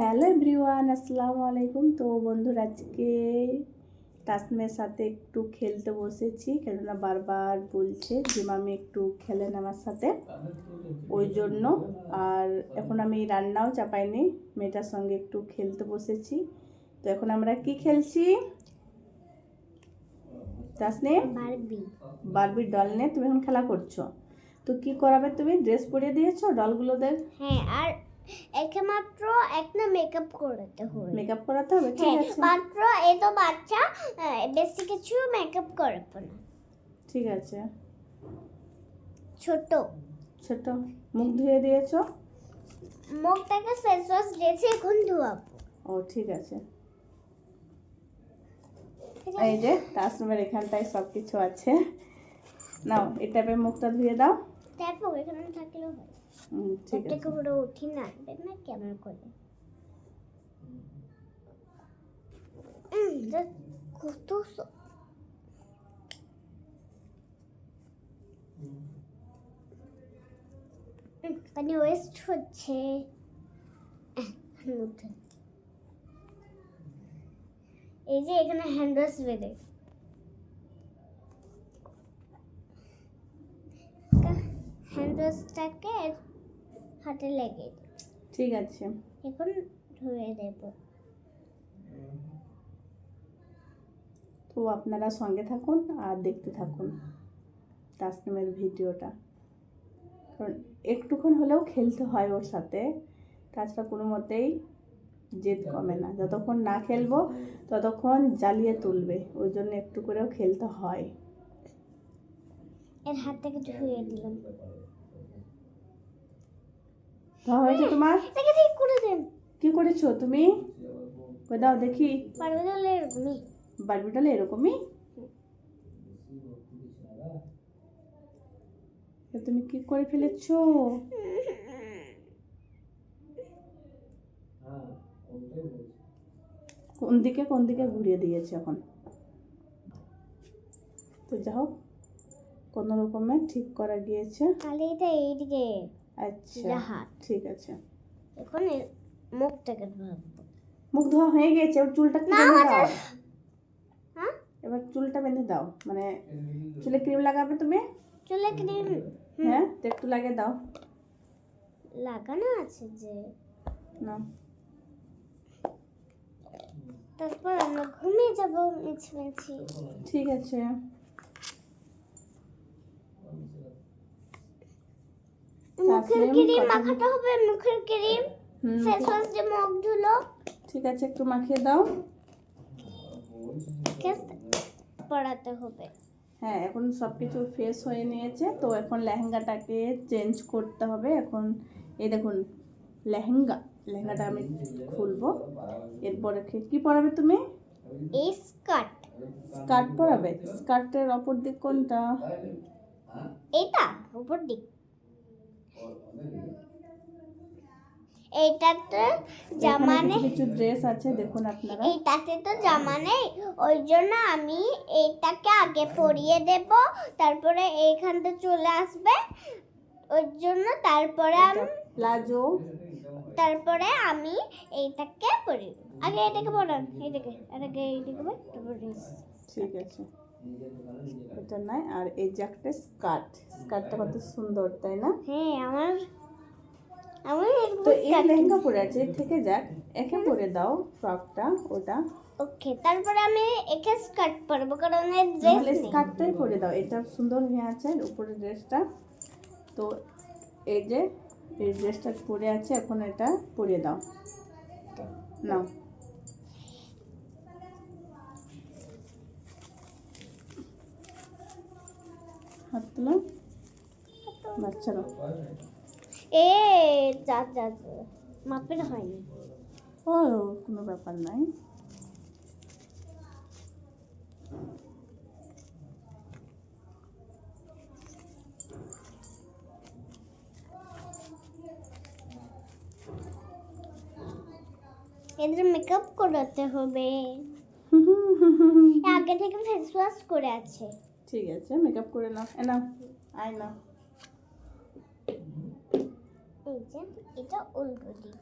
Hello everyone আসসালামু আলাইকুম। তো বন্ধুরা আজকে তাসমের সাথে একটু খেলতে বসেছি কেননা বারবার বলছে যে মামি একটু খেলেন আমার সাথে। ওই জন্য। আর এখন আমি রান্নাও চাপাইনি মেয়েটার সঙ্গে একটু খেলতে বসেছি। তো এখন আমরা কি খেলছি? তাসনে বারবি। বারবির ডল নিয়ে তুমি এখন খেলা করছ। তো কি করাবে তুমি? ড্রেস পরিয়ে দিয়েছ ডলগুলোদের হ্যাঁ আর একে মাত্র একটা মেকআপ করতে হবে। মেকআপ করাতে হবে ঠিক হ্যাঁ আছে। মাত্র এ তো বাচ্চা বেশি কিছু মেকআপ করবে না। ঠিক আছে। ছোট। ছোট। মুখ ধুয়ে দিয়েছ? মুখটাকে ফেস ওয়াশ দিয়েছে এখন ধোয়াবো। ও ঠিক আছে। এই যে তাসমের এখানটায় সব কিছু আছে। নাও টাইপের মুখটা ধুয়ে দাও। তারপর এখানে থাকলেও হয় পুরো উঠি নাচবে না কেমন করে কত পানি ওয়েস্ট হচ্ছে এই যে এখানে হ্যান্ড ওয়াশ বেঁধে হ্যান্ড ওয়াশটাকে হাতে লেগে। ঠিক আছে। এখন ধুয়ে দেব। তো আপনারা সঙ্গে থাকুন আর দেখতে থাকুন তাসনিমের ভিডিওটা। কারণ একটুক্ষণ হলেও খেলতে হয় ওর সাথে। তাছাড়া কোনো মতেই জেদ কমে না। যতক্ষণ না খেলব ততক্ষণ জ্বালিয়ে তুলবে। ওই জন্য একটু করেও খেলতে হয়। এর হাত থেকে ধুয়ে দিলাম। ধোয়া হয়েছে তোমার? এটাকে ঠিক করে দেন। কি করেছ তুমি? কই দাও দেখি। পারবে তাহলে এরকমই। বারবিটালে এরকমই? তুমি কি করে ফেলেছো? কোন দিকে কোন দিকে ঘুরিয়ে দিয়েছে এখন? তো যা হোক কোনো রকমে ঠিক করা গিয়েছে? তাহলে এটা এইদিকে আচ্ছা জাহাজ। ঠিক আছে। এখন মুখটাকে মুখ ধোয়া হয়ে গেছে এবার চুলটা বেঁধে দাও? হ্যাঁ? এবার চুলটা বেঁধে দাও মানে চুলে ক্রিম লাগাবে তুমি? চুলে ক্রিম হ্যাঁ একটু লাগিয়ে দাও। লাগানো আছে যে। না। তারপর আমরা ঘুমিয়ে যাব মিছি মিছি ঠিক আছে। মুখের ক্রিম মাখাতে হবে মুখের ক্রিম ফেস ওয়াশ দিয়ে মুখ ধুলো। ঠিক আছে একটু মাখিয়ে দাও। কেস পড়াতে হবে। হ্যাঁ এখন সব কিছু ফ্রেশ হয়ে নিয়েছে তো এখন লেহেঙ্গাটাকে চেঞ্জ করতে হবে। এখন এই দেখুন লেহেঙ্গা লেহেঙ্গাটা আমি খুলবো। এরপরে কি- পরাবে তুমি? এই স্কার্ট স্কার্ট পরাবে? স্কার্টের অপর দিক কোনটা? এইটা উপর দিক। এইটাতে জামা নেই কিছু ড্রেস আছে দেখুন আপনারা। এইটাতে তো জামা নেই ওই জন্য আমি এইটাকে আগে পরিয়ে দেব তারপরে এইখানটা চলে আসবে। ওই জন্য তারপরে আমি প্লাজো। তারপরে আমি এইটাকে পরি আগে এটাকে পরান এইটাকে এটাকে এইটাকে পর, তারপর ঠিক আছে। এটা নাই আর এই যে একটা স্কার্ট স্কার্টটা কত সুন্দর তাই না? হ্যাঁ আমার আমার তো এই লেহেঙ্গা পরে আছে থেকে যাক একে পরে দাও ফ্রকটা ওটা। ওকে তারপরে আমি একে স্কার্ট পরবো কারণ এর ড্রেস নেই। স্কার্টটাই পরে দাও এটা সুন্দর হয়ে আছে উপরে ড্রেসটা তো এই যে এই ড্রেসটা পরে আছে এখন এটা পরে দাও। নাও। হাত তুলো বাচ্চারা। এ যা যা যা। মাপের হয়নি। ও কোনো ব্যাপার নাই। এদের মেকআপ করাতে হবে। আগে থেকে ফেস ওয়াশ করে আছে। ঠিক আছে মেকআপ করে নাও। এ নাও আয় নাও। এটা উল্টো দিক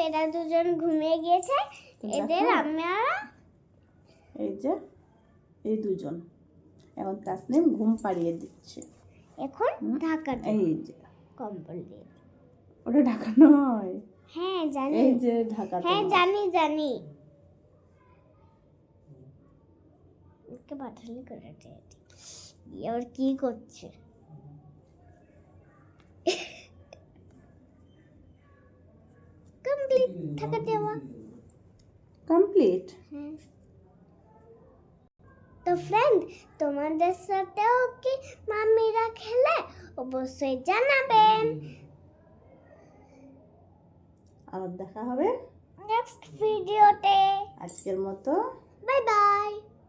এরা দুজন ঘুমিয়ে গিয়েছে এদের আমরা এই যে এই দুজন। এখন তাসনিম ঘুম পাড়িয়ে দিচ্ছে। এখন। ঢাকা এই যে। কম্বল দিয়ে। ওটা ঢাকা নয়। হ্যাঁ জানি। এই যে ঢাকা হ্যাঁ জানি জানি। ওকে পাঠালি করে দিয়ে দিই। ই আবার কি করছে? কমপ্লিট থাকা দেওয়া। কমপ্লিট? তো ফ্রেন্ড তোমাদের সাথেও কি মামিরা খেলে অবশ্যই জানাবেন। আবার দেখা হবে নেক্সট ভিডিওতে আজকের মতো। Bye bye